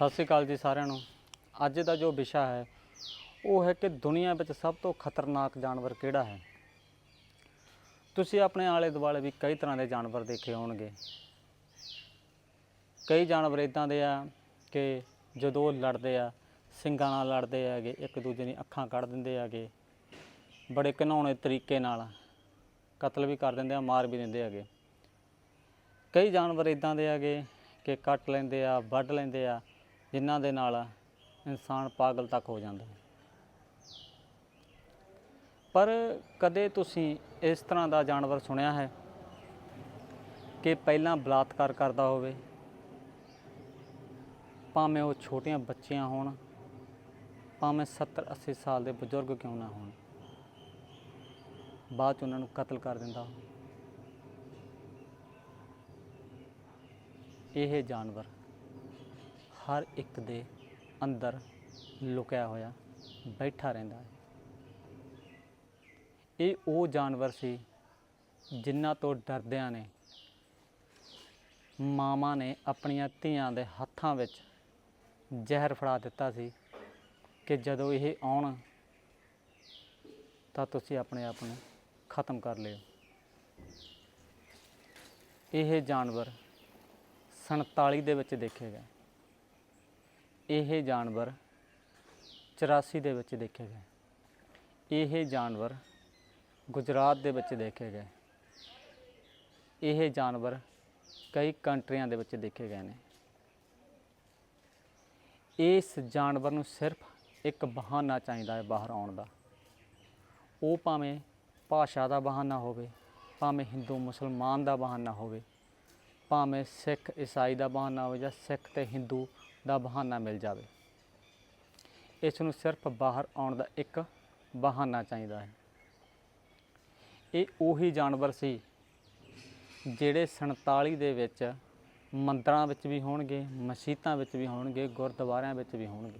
ਸਤਿ ਸ਼੍ਰੀ ਅਕਾਲ ਜੀ ਸਾਰਿਆਂ ਨੂੰ। ਅੱਜ ਦਾ ਜੋ ਵਿਸ਼ਾ ਹੈ, ਉਹ ਹੈ ਕਿ ਦੁਨੀਆ ਵਿੱਚ ਸਭ ਤੋਂ ਖਤਰਨਾਕ ਜਾਨਵਰ ਕਿਹੜਾ ਹੈ? ਤੁਸੀਂ ਆਪਣੇ ਆਲੇ ਦੁਆਲੇ ਵੀ ਕਈ ਤਰ੍ਹਾਂ ਦੇ ਜਾਨਵਰ ਦੇਖੇ ਹੋਣਗੇ। ਕਈ ਜਾਨਵਰ ਇਦਾਂ ਦੇ ਆ ਕਿ ਜਦੋਂ ਉਹ ਲੜਦੇ ਆ, ਸਿੰਗਾਂ ਨਾਲ ਲੜਦੇ ਹੈਗੇ, ਇੱਕ ਦੂਜੇ ਦੀਆਂ ਅੱਖਾਂ ਕੱਢ ਦਿੰਦੇ ਹੈਗੇ, ਬੜੇ ਘਿਨਾਉਣੇ ਤਰੀਕੇ ਨਾਲ ਕਤਲ ਵੀ ਕਰ ਦਿੰਦੇ ਆ, ਮਾਰ ਵੀ ਦਿੰਦੇ ਹੈਗੇ। ਕਈ ਜਾਨਵਰ ਇਦਾਂ ਦੇ ਹੈਗੇ ਕਿ ਕੱਟ ਲੈਂਦੇ ਆ, ਵੱਢ ਲੈਂਦੇ ਆ ਜਿਨ੍ਹਾਂ ਦੇ ਨਾਲ ਇਨਸਾਨ ਪਾਗਲ ਤੱਕ ਹੋ ਜਾਂਦਾ ਹੈ। ਪਰ ਕਦੇ ਤੁਸੀਂ ਇਸ ਤਰ੍ਹਾਂ ਦਾ ਜਾਨਵਰ ਸੁਣਿਆ ਹੈ ਕਿ ਪਹਿਲਾਂ ਬਲਾਤਕਾਰ ਕਰਦਾ ਹੋਵੇ? ਭਾਵੇਂ ਉਹ ਛੋਟੀਆਂ ਬੱਚੀਆਂ ਹੋਣ, ਭਾਵੇਂ 70 80 ਸਾਲ ਦੇ ਬਜ਼ੁਰਗ ਕਿਉਂ ਨਾ ਹੋਣ। ਬਾਅਦ ਚ ਉਹਨਾਂ ਨੂੰ ਕਤਲ ਕਰ ਦਿੰਦਾ ਇਹ ਜਾਨਵਰ ਹਰ ਇੱਕ ਦੇ ਅੰਦਰ ਲੁਕਿਆ ਹੋਇਆ, ਬੈਠਾ ਰਹਿੰਦਾ ਹੈ। ਇਹ ਉਹ ਜਾਨਵਰ ਸੀ ਜਿਨ੍ਹਾਂ ਤੋਂ ਡਰਦਿਆਂ ਨੇ ਮਾਮਾ ਨੇ ਆਪਣੀਆਂ ਧੀਆਂ ਦੇ ਹੱਥਾਂ ਵਿੱਚ ਜ਼ਹਿਰ ਫੜਾ ਦਿੱਤਾ ਸੀ ਕਿ ਜਦੋਂ ਇਹ ਆਉਣ ਤਾਂ ਤੁਸੀਂ ਆਪਣੇ ਆਪ ਨੂੰ ਖਤਮ ਕਰ ਲਿਓ। ਇਹ ਜਾਨਵਰ 47 ਦੇ ਵਿੱਚ ਦੇਖੇ ਗਏ। ਇਹ ਜਾਨਵਰ 84 ਦੇ ਵਿੱਚ ਦੇਖੇ ਗਏ। ਇਹ ਜਾਨਵਰ ਗੁਜਰਾਤ ਦੇ ਵਿੱਚ ਦੇਖੇ ਗਏ। ਇਹ ਜਾਨਵਰ ਕਈ ਕੰਟਰੀਆਂ ਦੇ ਵਿੱਚ ਦੇਖੇ ਗਏ ਨੇ। ਇਸ ਜਾਨਵਰ ਨੂੰ ਸਿਰਫ ਇੱਕ ਬਹਾਨਾ ਚਾਹੀਦਾ ਹੈ ਬਾਹਰ ਆਉਣ ਦਾ। ਉਹ ਭਾਵੇਂ ਭਾਸ਼ਾ ਦਾ ਬਹਾਨਾ ਹੋਵੇ, ਭਾਵੇਂ ਹਿੰਦੂ, ਮੁਸਲਮਾਨ ਦਾ ਬਹਾਨਾ ਹੋਵੇ, ਭਾਵੇਂ ਸਿੱਖ, ਈਸਾਈ ਦਾ ਬਹਾਨਾ ਹੋਵੇ ਜਾਂ ਸਿੱਖ ਤੇ ਹਿੰਦੂ ਦਾ ਬਹਾਨਾ ਮਿਲ ਜਾਵੇ। ਇਸ ਨੂੰ ਸਿਰਫ ਬਾਹਰ ਆਉਣ ਦਾ ਇੱਕ ਬਹਾਨਾ ਚਾਹੀਦਾ ਹੈ। ਇਹ ਉਹੀ ਜਾਨਵਰ ਸੀ ਜਿਹੜੇ 47 ਦੇ ਵਿੱਚ ਮੰਦਰਾਂ ਵਿੱਚ ਵੀ ਹੋਣਗੇ, ਮਸਜਿਦਾਂ ਵਿੱਚ ਵੀ ਹੋਣਗੇ, ਗੁਰਦੁਆਰਿਆਂ ਵਿੱਚ ਵੀ ਹੋਣਗੇ।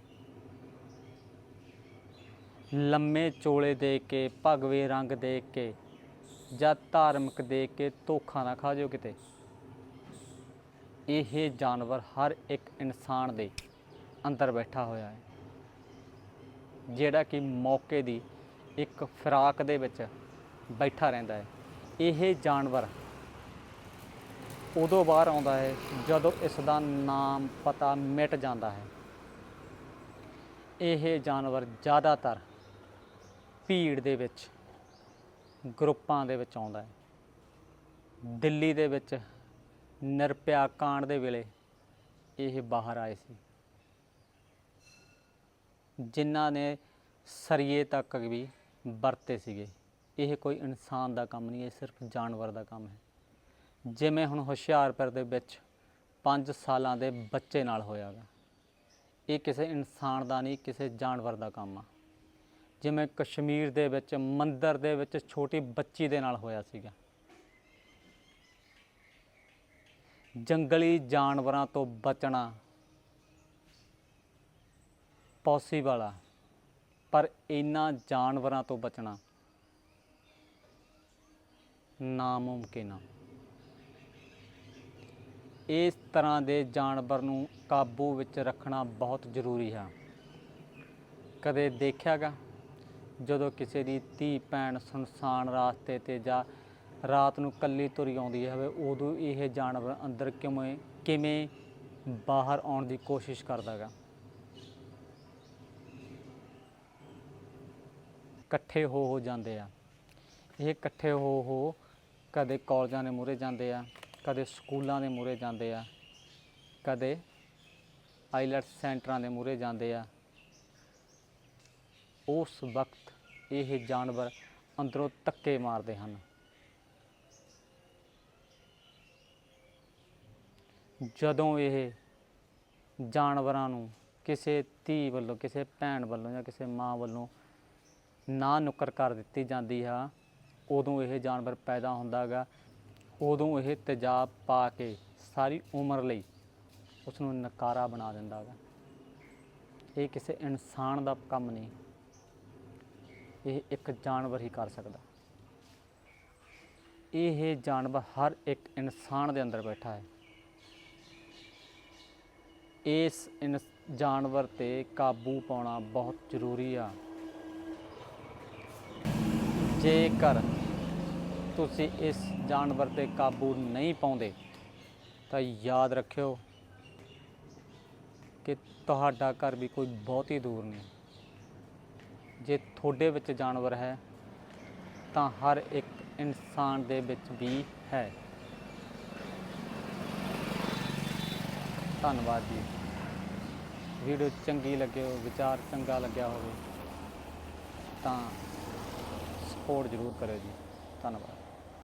ਲੰਮੇ ਚੋਲੇ ਦੇ ਕੇ, ਭਗਵੇ ਰੰਗ ਦੇ ਕੇ ਜਾਂ ਧਾਰਮਿਕ ਦੇ ਕੇ ਧੋਖਾ ਨਾ ਖਾ ਜਿਓ ਕਿਤੇ। ਇਹ ਜਾਨਵਰ ਹਰ ਇੱਕ ਇਨਸਾਨ ਦੇ ਅੰਦਰ ਬੈਠਾ ਹੋਇਆ ਹੈ, ਜਿਹੜਾ ਕਿ ਮੌਕੇ ਦੀ ਇੱਕ ਫਿਰਾਕ ਦੇ ਵਿੱਚ ਬੈਠਾ ਰਹਿੰਦਾ ਹੈ। ਇਹ ਜਾਨਵਰ ਉਦੋਂ ਬਾਹਰ ਆਉਂਦਾ ਹੈ ਜਦੋਂ ਇਸ ਦਾ ਨਾਮ ਪਤਾ ਮਿਟ ਜਾਂਦਾ ਹੈ। ਇਹ ਜਾਨਵਰ ਜ਼ਿਆਦਾਤਰ ਭੀੜ ਦੇ ਵਿੱਚ, ਗਰੁੱਪਾਂ ਦੇ ਵਿੱਚ ਆਉਂਦਾ ਹੈ। ਦਿੱਲੀ ਦੇ ਵਿੱਚ ਨਿਰਭਇਆ ਕਾਂਡ ਦੇ ਵੇਲੇ ਇਹ ਬਾਹਰ ਆਏ ਸੀ। ਜਿਨ੍ਹਾਂ ਨੇ ਸਰੀਏ ਤੱਕ ਵੀ ਵਰਤੇ ਸੀਗੇ। ਇਹ ਕੋਈ ਇਨਸਾਨ ਦਾ ਕੰਮ ਨਹੀਂ, ਇਹ ਸਿਰਫ ਜਾਨਵਰ ਦਾ ਕੰਮ ਹੈ। ਜਿਵੇਂ ਹੁਣ ਹੁਸ਼ਿਆਰਪੁਰ ਦੇ ਵਿੱਚ 5 ਸਾਲਾਂ ਦੇ ਬੱਚੇ ਨਾਲ ਹੋਇਆਗਾ। ਇਹ ਕਿਸੇ ਇਨਸਾਨ ਦਾ ਨਹੀਂ, ਕਿਸੇ ਜਾਨਵਰ ਦਾ ਕੰਮ ਆ। ਜਿਵੇਂ ਕਸ਼ਮੀਰ ਦੇ ਵਿੱਚ, ਮੰਦਰ ਦੇ ਵਿੱਚ ਛੋਟੀ ਬੱਚੀ ਦੇ ਨਾਲ ਹੋਇਆ ਸੀਗਾ। ਜੰਗਲੀ ਜਾਨਵਰਾਂ ਤੋਂ ਬਚਣਾ ਪੋਸੀਬਲ ਆ, ਪਰ ਇਹਨਾਂ ਜਾਨਵਰਾਂ ਤੋਂ ਬਚਣਾ ਨਾਮੁਮਕਿਨ ਆ। ਇਸ ਤਰ੍ਹਾਂ ਦੇ ਜਾਨਵਰ ਨੂੰ ਕਾਬੂ ਵਿੱਚ ਰੱਖਣਾ ਬਹੁਤ ਜ਼ਰੂਰੀ ਹੈ ਕਦੇ ਦੇਖਿਆਗਾ? ਜਦੋਂ ਕਿਸੇ ਦੀ ਧੀ, ਭੈਣ, ਸੁਨਸਾਨ ਰਾਸਤੇ ਤੇ ਜਾਂ ਰਾਤ ਨੂੰ ਇਕੱਲੀ ਤੁਰੀ ਆਉਂਦੀ ਹੈ ਉਦੋਂ ਇਹ ਜਾਨਵਰ ਅੰਦਰ ਕਿਵੇਂ ਕਿਵੇਂ ਬਾਹਰ ਆਉਣ ਦੀ ਕੋਸ਼ਿਸ਼ ਕਰਦਾ ਕਰਦਾਗਾ ਇਕੱਠੇ ਹੋ ਹੋ ਜਾਂਦੇ ਆ। ਇਹ ਇਕੱਠੇ ਹੋ ਹੋ ਕਦੇ ਕਾਲਜਾਂ ਦੇ ਮੂਹਰੇ ਜਾਂਦੇ ਆ, ਕਦੇ ਸਕੂਲਾਂ ਦੇ ਮੂਹਰੇ ਜਾਂਦੇ ਆ, ਕਦੇ ਆਈਲੈਟਸ ਸੈਂਟਰਾਂ ਦੇ ਮੂਹਰੇ ਜਾਂਦੇ ਆ। ਉਸ ਵਕਤ ਇਹ ਜਾਨਵਰ ਅੰਦਰੋਂ ਧੱਕੇ ਮਾਰਦੇ ਹਨ। ਜਦੋਂ ਇਹ ਜਾਨਵਰਾਂ ਨੂੰ ਕਿਸੇ ਧੀ ਵੱਲੋਂ, ਕਿਸੇ ਭੈਣ ਵੱਲੋਂ ਜਾਂ ਕਿਸੇ ਮਾਂ ਵੱਲੋਂ ਨਾ ਨੁੱਕਰ ਕਰ ਦਿੱਤੀ ਜਾਂਦੀ ਆ, ਉਦੋਂ ਇਹ ਜਾਨਵਰ ਪੈਦਾ ਹੁੰਦਾ ਗਾ। ਉਦੋਂ ਇਹ ਤੇਜ਼ਾਬ ਪਾ ਕੇ ਸਾਰੀ ਉਮਰ ਲਈ ਉਸ ਨੂੰ ਨਕਾਰਾ ਬਣਾ ਦਿੰਦਾ ਗਾ। ਇਹ ਕਿਸੇ ਇਨਸਾਨ ਦਾ ਕੰਮ ਨਹੀਂ। ਇਹ ਇੱਕ ਜਾਨਵਰ ਹੀ ਕਰ ਸਕਦਾ। ਇਹ ਜਾਨਵਰ ਹਰ ਇੱਕ ਇਨਸਾਨ ਦੇ ਅੰਦਰ ਬੈਠਾ ਹੈ। ਇਸ ਇਨਸ- ਜਾਨਵਰ ਤੇ ਕਾਬੂ ਪਾਉਣਾ ਬਹੁਤ ਜ਼ਰੂਰੀ ਆ। ਜੇਕਰ ਤੁਸੀਂ ਇਸ ਜਾਨਵਰ ਤੇ ਕਾਬੂ ਨਹੀਂ ਪਾਉਂਦੇ, ਤਾਂ ਯਾਦ ਰੱਖਿਓ ਕਿ ਤੁਹਾਡਾ ਘਰ ਵੀ ਕੋਈ ਬਹੁਤੀ ਦੂਰ ਨਹੀਂ। ਜੇ ਤੁਹਾਡੇ ਵਿੱਚ ਜਾਨਵਰ ਹੈ, ਤਾਂ ਹਰ ਇੱਕ ਇਨਸਾਨ ਦੇ ਵਿੱਚ ਵੀ ਹੈ। ਧੰਨਵਾਦ ਜੀ। ਵੀਡੀਓ ਚੰਗੀ ਲੱਗੇ ਹੋ ਵਿਚਾਰ ਚੰਗਾ ਲੱਗਿਆ ਹੋਵੇ, ਤਾਂ ਸਪੋਰਟ ਜ਼ਰੂਰ ਕਰਿਓ ਜੀ। ਧੰਨਵਾਦ।